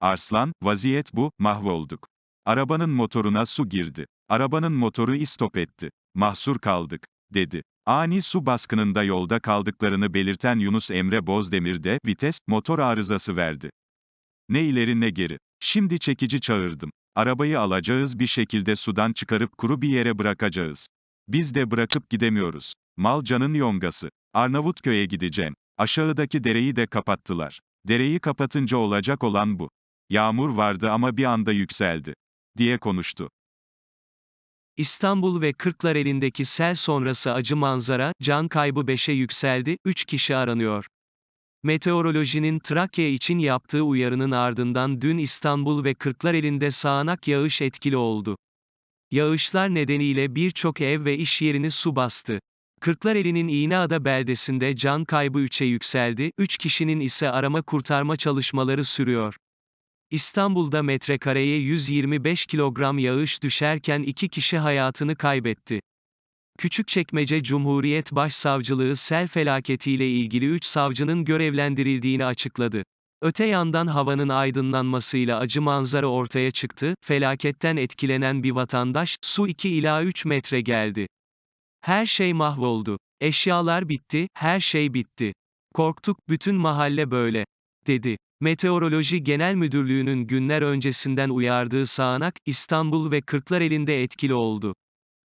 Arslan, vaziyet bu, mahvolduk. Arabanın motoruna su girdi. Arabanın motoru istop etti. Mahsur kaldık, dedi. Ani su baskınında yolda kaldıklarını belirten Yunus Emre Bozdemir de, vites, motor arızası verdi. Ne ileri ne geri. Şimdi çekici çağırdım. Arabayı alacağız bir şekilde sudan çıkarıp kuru bir yere bırakacağız. Biz de bırakıp gidemiyoruz. Mal canın yongası. Arnavutköy'e gideceğim. Aşağıdaki dereyi de kapattılar. Dereyi kapatınca olacak olan bu. Yağmur vardı ama bir anda yükseldi. Diye konuştu. İstanbul ve Kırklareli'ndeki sel sonrası acı manzara, can kaybı 5'e yükseldi, 3 kişi aranıyor. Meteorolojinin Trakya için yaptığı uyarının ardından dün İstanbul ve Kırklareli'nde sağanak yağış etkili oldu. Yağışlar nedeniyle birçok ev ve iş yerini su bastı. Kırklareli'nin İğneada beldesinde can kaybı 3'e yükseldi, 3 kişinin ise arama kurtarma çalışmaları sürüyor. İstanbul'da metrekareye 125 kilogram yağış düşerken iki kişi hayatını kaybetti. Küçükçekmece Cumhuriyet Başsavcılığı sel felaketiyle ilgili 3 savcının görevlendirildiğini açıkladı. Öte yandan havanın aydınlanmasıyla acı manzara ortaya çıktı, felaketten etkilenen bir vatandaş, su 2 ila 3 metre geldi. Her şey mahvoldu. Eşyalar bitti, her şey bitti. Korktuk, bütün mahalle böyle, dedi. Meteoroloji Genel Müdürlüğü'nün günler öncesinden uyardığı sağanak, İstanbul ve Kırklareli'nde etkili oldu.